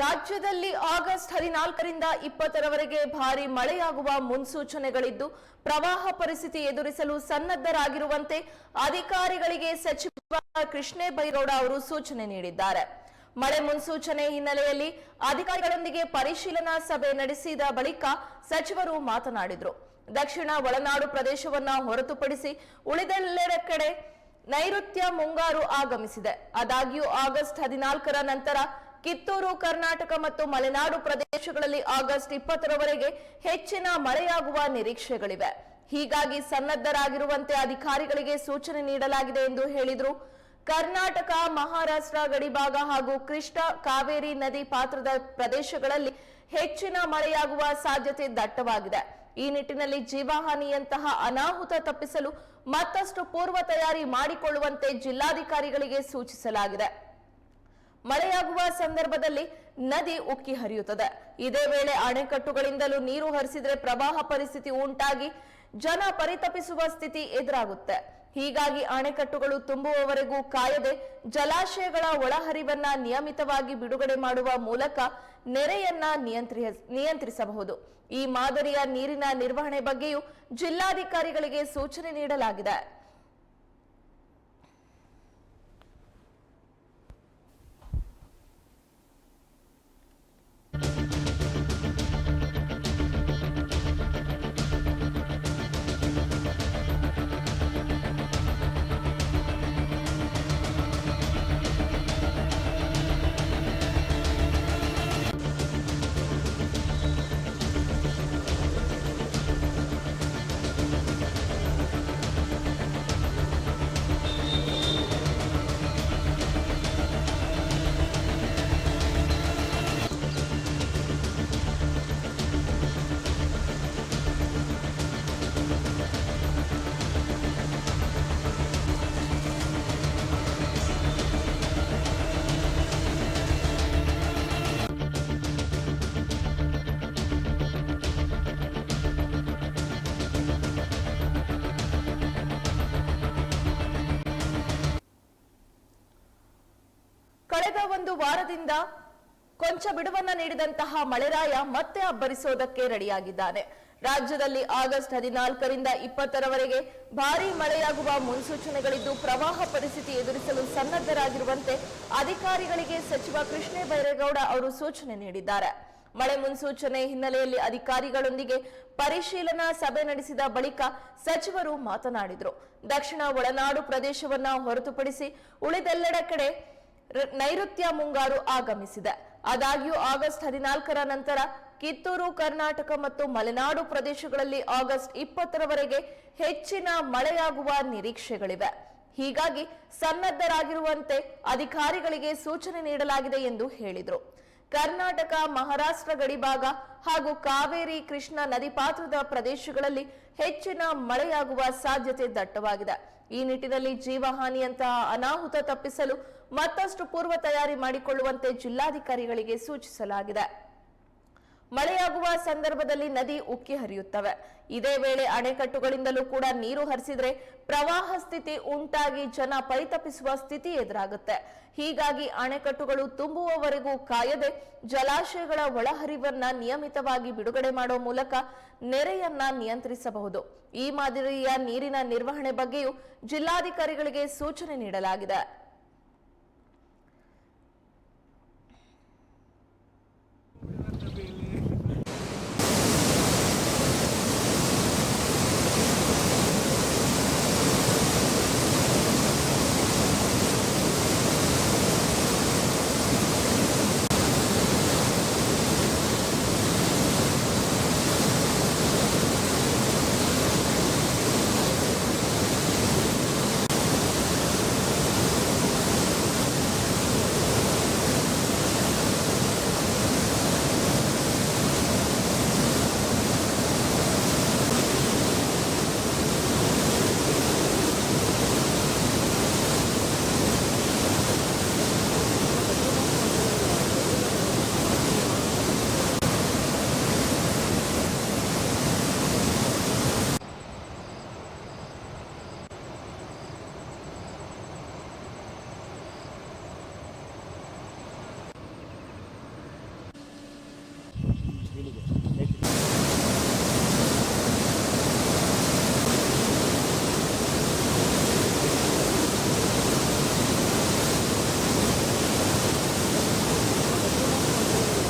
ರಾಜ್ಯದಲ್ಲಿ ಆಗಸ್ಟ್ ಹದಿನಾಲ್ಕರಿಂದ ಇಪ್ಪತ್ತರವರೆಗೆ ಭಾರಿ ಮಳೆಯಾಗುವ ಮುನ್ಸೂಚನೆಗಳಿದ್ದು, ಪ್ರವಾಹ ಪರಿಸ್ಥಿತಿ ಎದುರಿಸಲು ಸನ್ನದ್ಧರಾಗಿರುವಂತೆ ಅಧಿಕಾರಿಗಳಿಗೆ ಸಚಿವ ಕೃಷ್ಣೇ ಬೈಗೌಡ ಅವರು ಸೂಚನೆ ನೀಡಿದ್ದಾರೆ. ಮಳೆ ಮುನ್ಸೂಚನೆ ಹಿನ್ನೆಲೆಯಲ್ಲಿ ಅಧಿಕಾರಿಗಳೊಂದಿಗೆ ಪರಿಶೀಲನಾ ಸಭೆ ನಡೆಸಿದ ಬಳಿಕ ಸಚಿವರು ಮಾತನಾಡಿದರು. ದಕ್ಷಿಣ ಒಳನಾಡು ಪ್ರದೇಶವನ್ನ ಹೊರತುಪಡಿಸಿ ಉಳಿದೆಲ್ಲೆಡೆ ಕಡೆ ನೈಋತ್ಯ ಮುಂಗಾರು ಆಗಮಿಸಿದೆ. ಆದಾಗ್ಯೂ ಆಗಸ್ಟ್ ಹದಿನಾಲ್ಕರ ನಂತರ ಕಿತ್ತೂರು, ಕರ್ನಾಟಕ ಮತ್ತು ಮಲೆನಾಡು ಪ್ರದೇಶಗಳಲ್ಲಿ ಆಗಸ್ಟ್ ಇಪ್ಪತ್ತರವರೆಗೆ ಹೆಚ್ಚಿನ ಮಳೆಯಾಗುವ ನಿರೀಕ್ಷೆಗಳಿವೆ. ಹೀಗಾಗಿ ಸನ್ನದ್ಧರಾಗಿರುವಂತೆ ಅಧಿಕಾರಿಗಳಿಗೆ ಸೂಚನೆ ನೀಡಲಾಗಿದೆ ಎಂದು ಹೇಳಿದರು. ಕರ್ನಾಟಕ, ಮಹಾರಾಷ್ಟ್ರ, ಗಡಿಭಾಗ ಹಾಗೂ ಕೃಷ್ಣ, ಕಾವೇರಿ ನದಿ ಪಾತ್ರದ ಪ್ರದೇಶಗಳಲ್ಲಿ ಹೆಚ್ಚಿನ ಮಳೆಯಾಗುವ ಸಾಧ್ಯತೆ ದಟ್ಟವಾಗಿದೆ. ಈ ನಿಟ್ಟಿನಲ್ಲಿ ಜೀವಹಾನಿಯಂತಹ ಅನಾಹುತ ತಪ್ಪಿಸಲು ಮತ್ತಷ್ಟು ಪೂರ್ವ ತಯಾರಿ ಮಾಡಿಕೊಳ್ಳುವಂತೆ ಜಿಲ್ಲಾಧಿಕಾರಿಗಳಿಗೆ ಸೂಚಿಸಲಾಗಿದೆ. ಮಳೆಯಾಗುವ ಸಂದರ್ಭದಲ್ಲಿ ನದಿ ಉಕ್ಕಿ ಹರಿಯುತ್ತದೆ. ಇದೇ ವೇಳೆ ಅಣೆಕಟ್ಟುಗಳಿಂದಲೂ ನೀರು ಹರಿಸಿದ್ರೆ ಪ್ರವಾಹ ಪರಿಸ್ಥಿತಿ ಉಂಟಾಗಿ ಜನ ಪರಿತಪಿಸುವ ಸ್ಥಿತಿ ಎದುರಾಗುತ್ತೆ. ಹೀಗಾಗಿ ಅಣೆಕಟ್ಟುಗಳು ತುಂಬುವವರೆಗೂ ಕಾಯದೆ ಜಲಾಶಯಗಳ ಒಳಹರಿವನ್ನ ನಿಯಮಿತವಾಗಿ ಬಿಡುಗಡೆ ಮಾಡುವ ಮೂಲಕ ನೆರೆಯನ್ನ ನಿಯಂತ್ರಿ ನಿಯಂತ್ರಿಸಬಹುದು. ಈ ಮಾದರಿಯ ನೀರಿನ ನಿರ್ವಹಣೆ ಬಗ್ಗೆಯೂ ಜಿಲ್ಲಾಧಿಕಾರಿಗಳಿಗೆ ಸೂಚನೆ ನೀಡಲಾಗಿದೆ. ಕಳೆದ ಒಂದು ವಾರದಿಂದ ಕೊಂಚ ಬಿಡುವನ್ನ ನೀಡಿದಂತಹ ಮಳೆರಾಯ ಮತ್ತೆ ಅಬ್ಬರಿಸೋದಕ್ಕೆ ರೆಡಿಯಾಗಿದ್ದಾನೆ. ರಾಜ್ಯದಲ್ಲಿ ಆಗಸ್ಟ್ ಹದಿನಾಲ್ಕರಿಂದ ಇಪ್ಪತ್ತರವರೆಗೆ ಭಾರೀ ಮಳೆಯಾಗುವ ಮುನ್ಸೂಚನೆಗಳಿದ್ದು ಪ್ರವಾಹ ಪರಿಸ್ಥಿತಿ ಎದುರಿಸಲು ಸನ್ನದ್ಧರಾಗಿರುವಂತೆ ಅಧಿಕಾರಿಗಳಿಗೆ ಸಚಿವ ಕೃಷ್ಣ ಬೈರೇಗೌಡ ಅವರು ಸೂಚನೆ ನೀಡಿದ್ದಾರೆ. ಮಳೆ ಮುನ್ಸೂಚನೆ ಹಿನ್ನೆಲೆಯಲ್ಲಿ ಅಧಿಕಾರಿಗಳೊಂದಿಗೆ ಪರಿಶೀಲನಾ ಸಭೆ ನಡೆಸಿದ ಬಳಿಕ ಸಚಿವರು ಮಾತನಾಡಿದರು. ದಕ್ಷಿಣ ಒಳನಾಡು ಪ್ರದೇಶವನ್ನ ಹೊರತುಪಡಿಸಿ ಉಳಿದೆಲ್ಲೆಡೆ ಕಡೆ ನೈಋತ್ಯ ಮುಂಗಾರು ಆಗಮಿಸಿದೆ. ಆದಾಗ್ಯೂ ಆಗಸ್ಟ್ ಹದಿನಾಲ್ಕರ ನಂತರ ಕಿತ್ತೂರು, ಕರ್ನಾಟಕ ಮತ್ತು ಮಲೆನಾಡು ಪ್ರದೇಶಗಳಲ್ಲಿ ಆಗಸ್ಟ್ ಇಪ್ಪತ್ತರವರೆಗೆ ಹೆಚ್ಚಿನ ಮಳೆಯಾಗುವ ನಿರೀಕ್ಷೆಗಳಿವೆ. ಹೀಗಾಗಿ ಸನ್ನದ್ಧರಾಗಿರುವಂತೆ ಅಧಿಕಾರಿಗಳಿಗೆ ಸೂಚನೆ ನೀಡಲಾಗಿದೆ ಎಂದು ಹೇಳಿದರು. ಕರ್ನಾಟಕ, ಮಹಾರಾಷ್ಟ್ರ ಗಡಿಭಾಗ ಹಾಗೂ ಕಾವೇರಿ, ಕೃಷ್ಣ ನದಿ ಪಾತ್ರದ ಪ್ರದೇಶಗಳಲ್ಲಿ ಹೆಚ್ಚಿನ ಮಳೆಯಾಗುವ ಸಾಧ್ಯತೆ ದಟ್ಟವಾಗಿದೆ. ಈ ನಿಟ್ಟಿನಲ್ಲಿ ಜೀವಹಾನಿಯಂತಹ ಅನಾಹುತ ತಪ್ಪಿಸಲು ಮತ್ತಷ್ಟು ಪೂರ್ವ ತಯಾರಿ ಮಾಡಿಕೊಳ್ಳುವಂತೆ ಜಿಲ್ಲಾಧಿಕಾರಿಗಳಿಗೆ ಸೂಚಿಸಲಾಗಿದೆ. ಮಳೆಯಾಗುವ ಸಂದರ್ಭದಲ್ಲಿ ನದಿ ಉಕ್ಕಿ ಹರಿಯುತ್ತವೆ. ಇದೇ ವೇಳೆ ಅಣೆಕಟ್ಟುಗಳಿಂದಲೂ ಕೂಡ ನೀರು ಹರಿಸಿದ್ರೆ ಪ್ರವಾಹ ಸ್ಥಿತಿ ಉಂಟಾಗಿ ಜನ ಪರಿತಪಿಸುವ ಸ್ಥಿತಿ ಎದುರಾಗುತ್ತೆ. ಹೀಗಾಗಿ ಅಣೆಕಟ್ಟುಗಳು ತುಂಬುವವರೆಗೂ ಕಾಯದೆ ಜಲಾಶಯಗಳ ಒಳಹರಿವನ್ನ ನಿಯಮಿತವಾಗಿ ಬಿಡುಗಡೆ ಮಾಡುವ ಮೂಲಕ ನೆರೆಯನ್ನ ನಿಯಂತ್ರಿಸಬಹುದು. ಈ ಮಾದರಿಯ ನೀರಿನ ನಿರ್ವಹಣೆ ಬಗ್ಗೆಯೂ ಜಿಲ್ಲಾಧಿಕಾರಿಗಳಿಗೆ ಸೂಚನೆ ನೀಡಲಾಗಿದೆ.